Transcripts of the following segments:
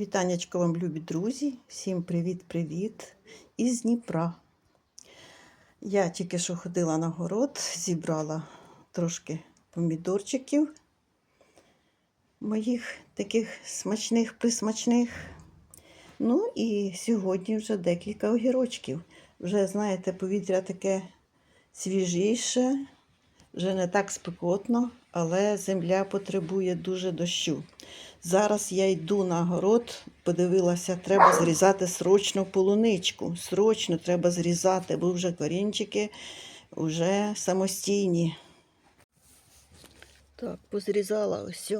Вітанечко вам, любі друзі! Всім привіт-привіт із Дніпра. Я тільки що ходила на город, зібрала трошки помідорчиків моїх таких смачних, присмачних. Ну і сьогодні вже декілька огірочків. Вже, знаєте, повітря таке свіжіше, вже не так спекотно, але земля потребує дуже дощу. Зараз я йду на город, подивилася, треба зрізати срочно полуничку. Срочно треба зрізати, бо вже корінчики вже самостійні. Так, позрізала ось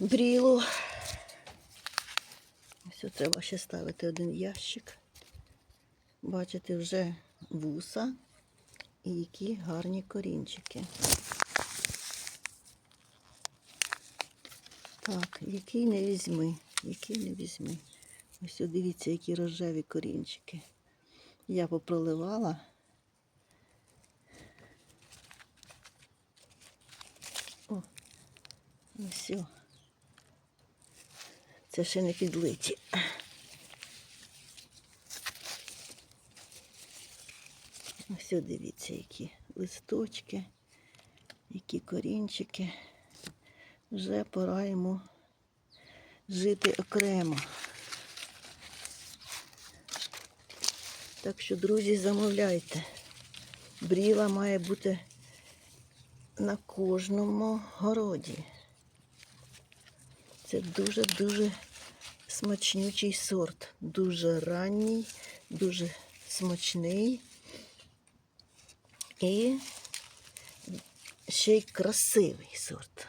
брілу. Ось треба ще ставити один ящик. Бачите, вже вуса і які гарні корінчики. Так, який не візьми, який не візьми. Ось дивіться, які рожеві корінчики. Я попроливала. О, ось. Це ще не підлиті. О, дивіться, які листочки, які корінчики. Вже пора йому жити окремо. Так що, друзі, замовляйте. Бріла має бути на кожному городі. Це дуже-дуже смачнючий сорт. Дуже ранній, дуже смачний і ще й красивий сорт.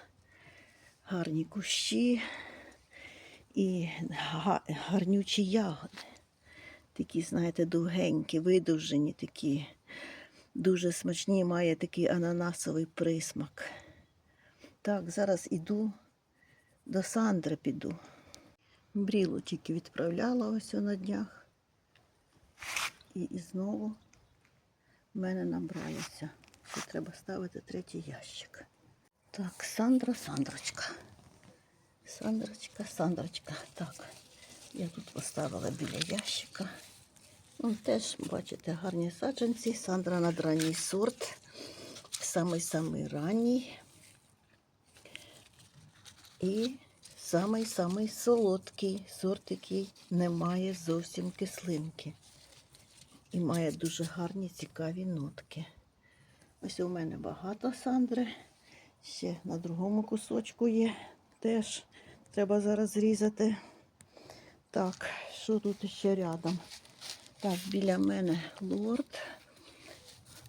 Гарні кущі і гарнючі ягоди. Такі, знаєте, довгенькі, видовжені такі. Дуже смачні, має такий ананасовий присмак. Так, зараз іду до Сандри піду. Брілу тільки відправляла ось на днях. І, і знову в мене набралося. Що треба ставити третій ящик. Так, Сандра, Сандрочка. Сандрочка, Сандрочка. Так, я тут поставила біля ящика. Ну, теж, бачите, гарні саджанці. Сандра надранній сорт. Самий-самий ранній. І самий-самий солодкий сорт, який не має зовсім кислинки. І має дуже гарні цікаві нотки. Ось у мене багато сандри. Ще на другому кусочку є. Теж треба зараз зрізати. Так, що тут ще рядом? Так, біля мене лорд.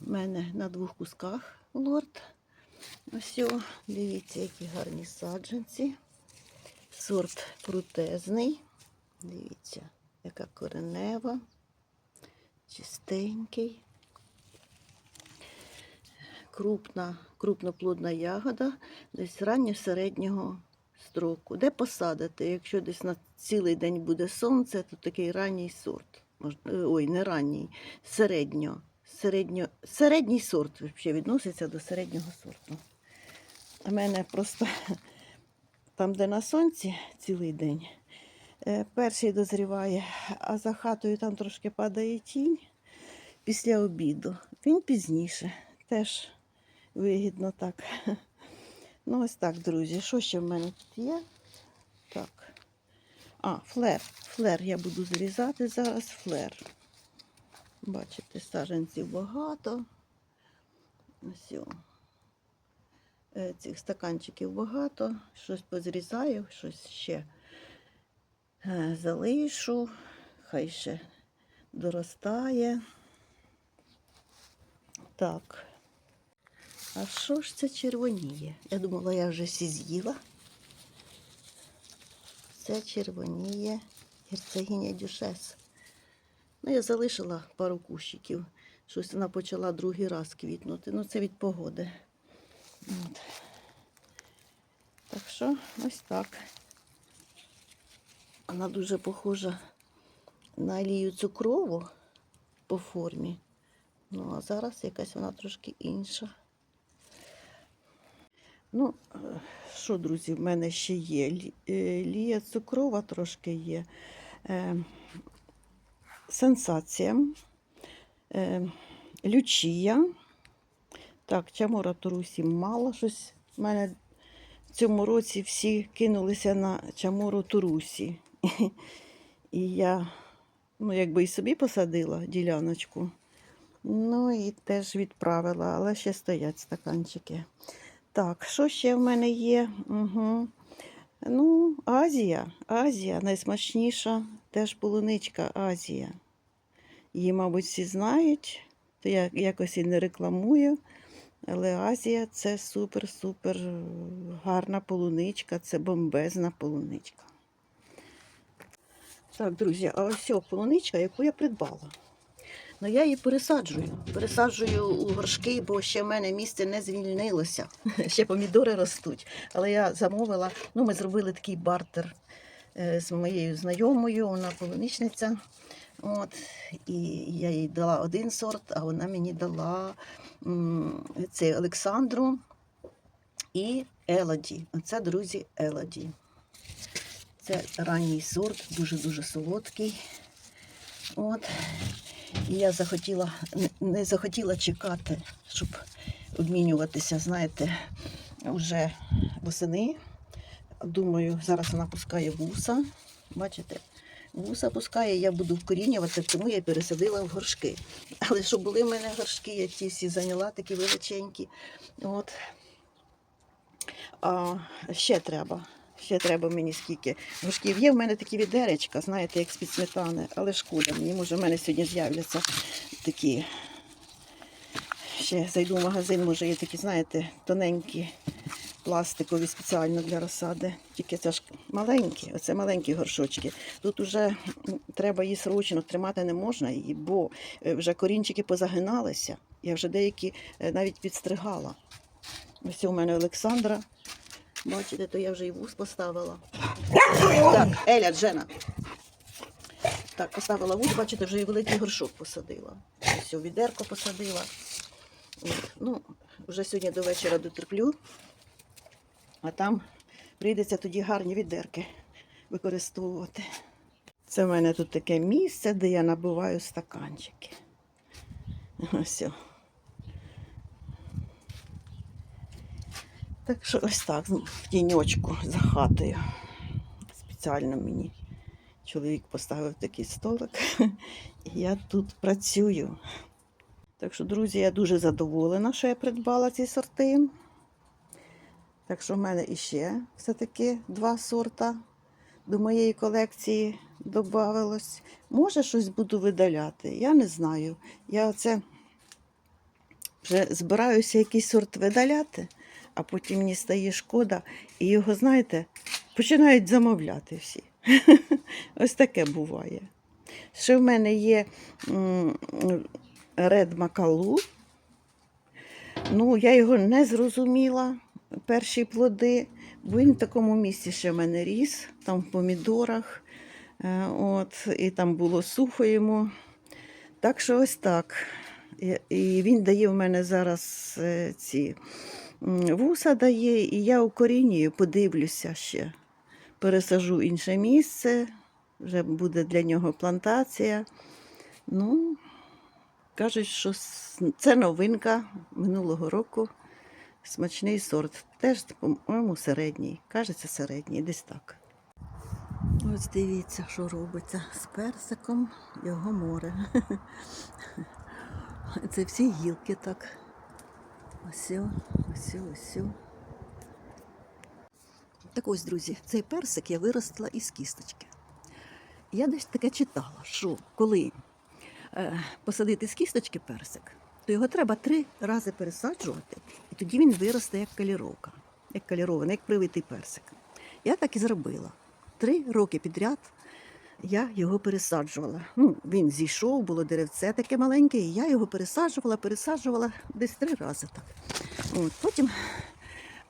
У мене на двох кусках лорд. Ось, дивіться, які гарні саджанці. Сорт крутезний. Дивіться, яка коренева, чистенький крупна, крупноплодна ягода, десь ранньо середнього строку. Де посадити? Якщо десь на цілий день буде сонце, то такий ранній сорт. Е, Ой, не ранній, середньо. Середньо, середній сорт взагалі відноситься до середнього сорту. А мене просто там, де на сонці цілий день, перший дозріває, а за хатою там трошки падає тінь після обіду. Він пізніше. Теж вигідно так. Ну, ось так, друзі. Що ще в мене тут є? Так. А, флер. Флер я буду зрізати зараз флер. Бачите, саджанців багато. Ось. Е, Цих стаканчиків багато. Щось позрізаю, щось ще е, залишу. Хай ще доростає. Так. А що ж це червоніє? Я думала, я вже всі з'їла. Це червоніє герцогиня Дюшес. Ну, я залишила пару кущиків. Щось вона почала другий раз квітнути. Ну, це від погоди. От. Так що ось так. Вона дуже похожа на алію цукрову по формі. Ну, а зараз якась вона трошки інша. Ну, е, що, друзі, в мене ще є? Е, Лія цукрова трошки є. Е, сенсація. Лючія. Так, чамора Турусі мало щось. У мене в цьому році всі кинулися на чамору Турусі. І я, ну, якби і собі посадила діляночку. Ну і теж відправила, але ще стоять стаканчики. Так, що ще в мене є? Угу. Ну, Азія. Азія найсмачніша теж полуничка Азія. Її, мабуть, всі знають, то я якось і не рекламую. Але Азія це супер-супер гарна полуничка, це бомбезна полуничка. Так, друзі, а ось полуничка, яку я придбала. Ну, я її пересаджую. Пересаджую у горшки, бо ще в мене місце не звільнилося. Ще помідори ростуть. Але я замовила, ну, ми зробили такий бартер е, з моєю знайомою, вона полуничниця. От, і я їй дала один сорт, а вона мені дала цей Олександру і Елоді. Оце, друзі, Елоді. Це ранній сорт, дуже-дуже солодкий. От. І я захотіла, не- захотіла чекати, щоб обмінюватися, знаєте, вже восени. Думаю, зараз вона пускає вуса. Бачите, вуса пускає, я буду вкорінювати, тому я пересадила в горшки. Але щоб були в мене горшки, я ті всі зайняла, такі величенькі. От. А ще треба. Ще треба мені скільки горшків. Є в мене такі відеречка, знаєте, як з-під сметани, але шкода мені. Може, в мене сьогодні з'являться такі. Ще зайду в магазин, може, є такі, знаєте, тоненькі, пластикові спеціально для розсади. Тільки це ж маленькі, оце маленькі горшочки. Тут вже треба її срочно тримати не можна її, бо е, вже корінчики позагиналися. Я вже деякі е, навіть підстригала. Ось у мене Олександра. Бачите, то я вже і вуз поставила. Так, Еля, Джена. Так, поставила вуз, бачите, вже і великий горшок посадила. Ось у відерко посадила. Ну, вже сьогодні до вечора дотерплю, а там прийдеться тоді гарні відерки використовувати. Це в мене тут таке місце, де я набиваю стаканчики. Ось. Так що ось так, ну, в тіньочку за хатою. Спеціально мені чоловік поставив такий столик, і я тут працюю. Так що, друзі, я дуже задоволена, що я придбала ці сорти. Так що в мене іще все-таки два сорта до моєї колекції додавалось. Може, щось буду видаляти, я не знаю. Я це вже збираюся якийсь сорт видаляти, а потім мені стає шкода, і його, знаєте, починають замовляти всі. Ось таке буває. Ще в мене є Ред Макалу. Ну, я його не зрозуміла, перші плоди, бо він в такому місці ще в мене ріс, там в помідорах. Е, От, і там було сухо йому. Так що ось так. І- він дає в мене зараз е, ці вуса дає, і я укорінюю, подивлюся ще. Пересажу інше місце, вже буде для нього плантація. Ну, кажуть, що це новинка минулого року. Смачний сорт. Теж, по-моєму, середній. Кажеться, середній, десь так. Ось дивіться, що робиться з персиком, його море. Це всі гілки так. Ось, ось, ось. Так ось, друзі, цей персик я виростила із кісточки. Я десь таке читала, що коли е, посадити з кісточки персик, то його треба три рази пересаджувати, і тоді він виросте як каліровка, як калірований, як привитий персик. Я так і зробила. Три роки підряд я його пересаджувала. Ну, він зійшов, було деревце таке маленьке, і я його пересаджувала, пересаджувала десь три рази так. От, потім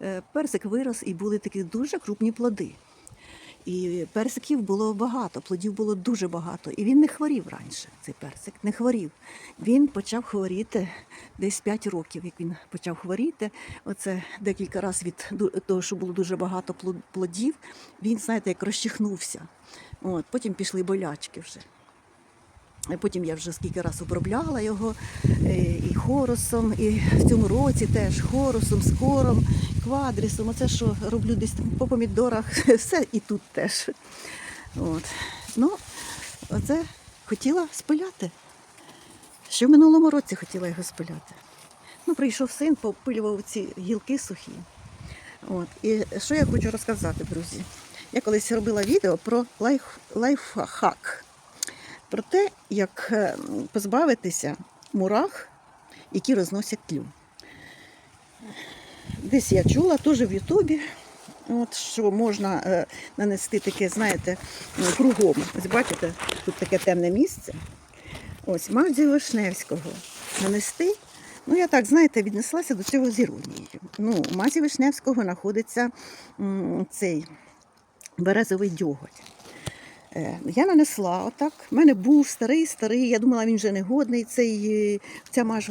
е, персик вирос і були такі дуже крупні плоди. І персиків було багато, плодів було дуже багато. І він не хворів раніше, цей персик, не хворів. Він почав хворіти десь 5 років, як він почав хворіти. Оце декілька разів від того, що було дуже багато плод- плодів, він, знаєте, як розчихнувся. От, потім пішли болячки вже. І Потім я вже скільки раз обробляла його е, і хорусом, і в цьому році теж хорусом, скором, квадрісом. Оце що роблю десь по помідорах, все і тут теж. От. Ну, оце хотіла спиляти. Ще в минулому році хотіла його спиляти. Ну, прийшов син, попилював ці гілки сухі. От. І що я хочу розказати, друзі? Я колись робила відео про лайф, лайфхак про те, як е, позбавитися мурах, які розносять тлю. Десь я чула теж в Ютубі, от, що можна е, нанести таке, знаєте, ну, кругом. Ось бачите, тут таке темне місце. Ось Мадзію Вишневського нанести. Ну, я так, знаєте, віднеслася до цього з іронією. Ну, у Мазі Вишневського знаходиться цей березовий дьоготь. Е, Я нанесла отак. У мене був старий, старий. Я думала, він вже не годний, цей, е, ця маж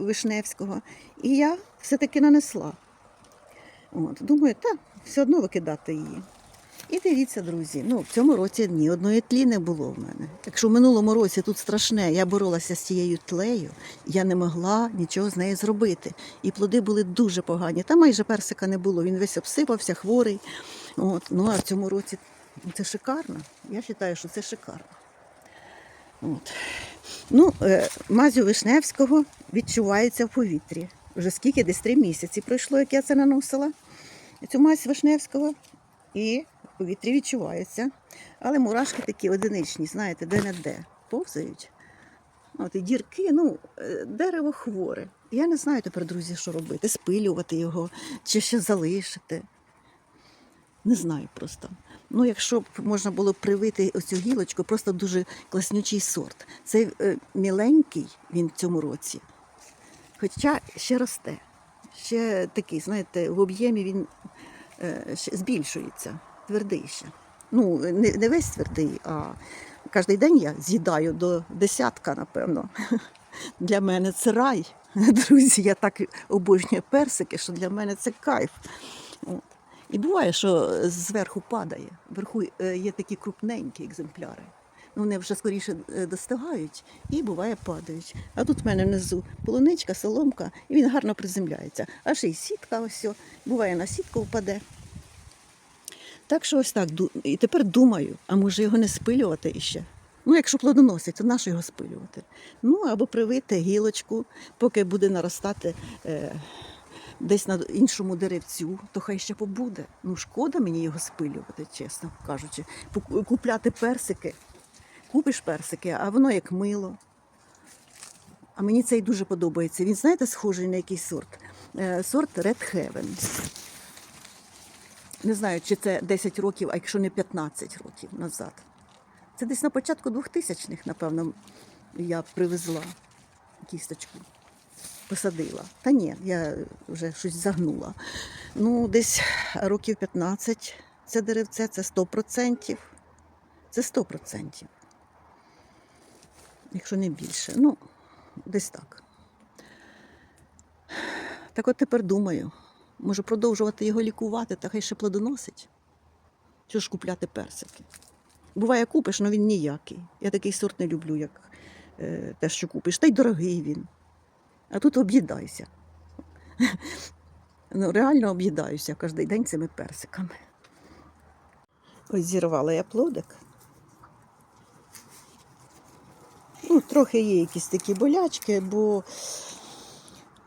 Вишневського. І я все-таки нанесла. От, думаю, та, все одно викидати її. І дивіться, друзі, ну в цьому році ні одної тлі не було в мене. Якщо в минулому році тут страшне, я боролася з цією тлею, я не могла нічого з нею зробити. І плоди були дуже погані. Та майже персика не було. Він весь обсипався, хворий. От. Ну а в цьому році це шикарно. Я вважаю, що це шикарно. От. Ну, е, мазю Вишневського відчувається в повітрі. Вже скільки, десь три місяці пройшло, як я це наносила. Цю мазь Вишневського. І в повітрі відчувається. Але мурашки такі одиничні, знаєте, де-не-де повзають. От, і дірки, ну, е, дерево хворе. Я не знаю тепер, друзі, що робити. Спилювати його чи ще залишити. Не знаю просто. Ну, якщо б можна було привити оцю гілочку, просто дуже класнючий сорт. Цей е, міленький він в цьому році, хоча ще росте. Ще такий, знаєте, в об'ємі він е, ще збільшується, твердий ще. Ну, не, не весь твердий, а кожен день я з'їдаю до десятка, напевно. Для мене це рай. Друзі, я так обожнюю персики, що для мене це кайф. От. І буває, що зверху падає. Вверху е, є такі крупненькі екземпляри. Ну, вони вже скоріше е, достигають і буває падають. А тут в мене внизу полуничка, соломка, і він гарно приземляється. А ще й сітка ось. Буває на сітку впаде. Так що ось так. І тепер думаю, а може його не спилювати іще? Ну, якщо плодоносить, то нащо його спилювати? Ну, або привити гілочку, поки буде наростати е, десь на іншому деревцю, то хай ще побуде. Ну, шкода мені його спилювати, чесно кажучи. Купляти персики. Купиш персики, а воно як мило. А мені цей дуже подобається. Він, знаєте, схожий на який сорт? Е, Сорт Red Heaven. Не знаю, чи це 10 років, а якщо не 15 років назад. Це десь на початку 2000-х, напевно, я привезла кісточку, посадила. Та ні, я вже щось загнула. Ну, десь років 15 це деревце, це 100%. Це 100%. Якщо не більше. Ну, десь так. Так от тепер думаю, може продовжувати його лікувати, та хай ще плодоносить. Що ж купляти персики? Буває, купиш, але він ніякий. Я такий сорт не люблю, як е, те, що купиш. Та й дорогий він. А тут об'їдайся. Ну, реально об'їдаюся кожен день цими персиками. Ось зірвала я плодик. Ну, трохи є якісь такі болячки, бо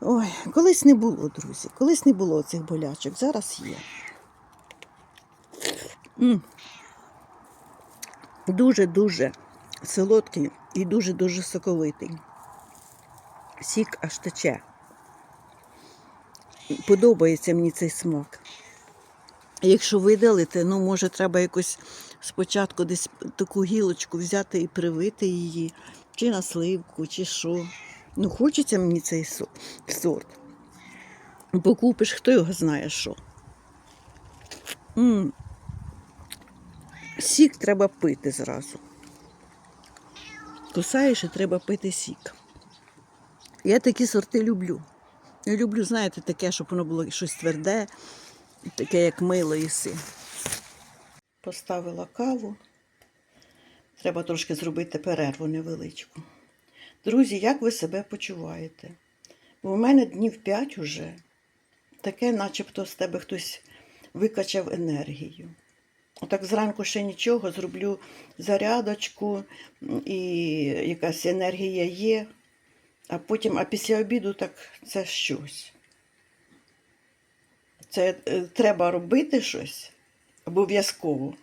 ой, колись не було, друзі. Колись не було цих болячок, зараз є. Дуже-дуже солодкий і дуже-дуже соковитий. Сік аж тече. Подобається мені цей смак. Якщо видалити, ну може треба якось спочатку десь таку гілочку взяти і привити її, чи на сливку, чи що. Ну, хочеться мені цей сорт. Покупиш, хто його знає що. м сік треба пити зразу. Кусаєш і треба пити сік. Я такі сорти люблю. Я люблю, знаєте, таке, щоб воно було щось тверде, таке, як мило їси. Поставила каву. Треба трошки зробити перерву невеличку. Друзі, як ви себе почуваєте? Бо у мене днів 5 уже. Таке, начебто з тебе хтось викачав енергію. Отак зранку ще нічого, зроблю зарядочку, і якась енергія є, а потім, а після обіду так це щось. Це е, треба робити щось обов'язково.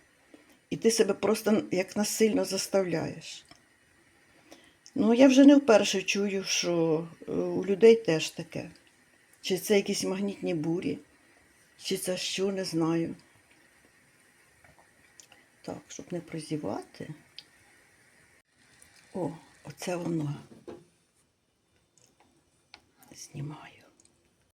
І ти себе просто як насильно заставляєш. Ну, я вже не вперше чую, що е, у людей теж таке. Чи це якісь магнітні бурі, чи це що, не знаю. Так, щоб не прозівати. О, оце воно. Знімаю.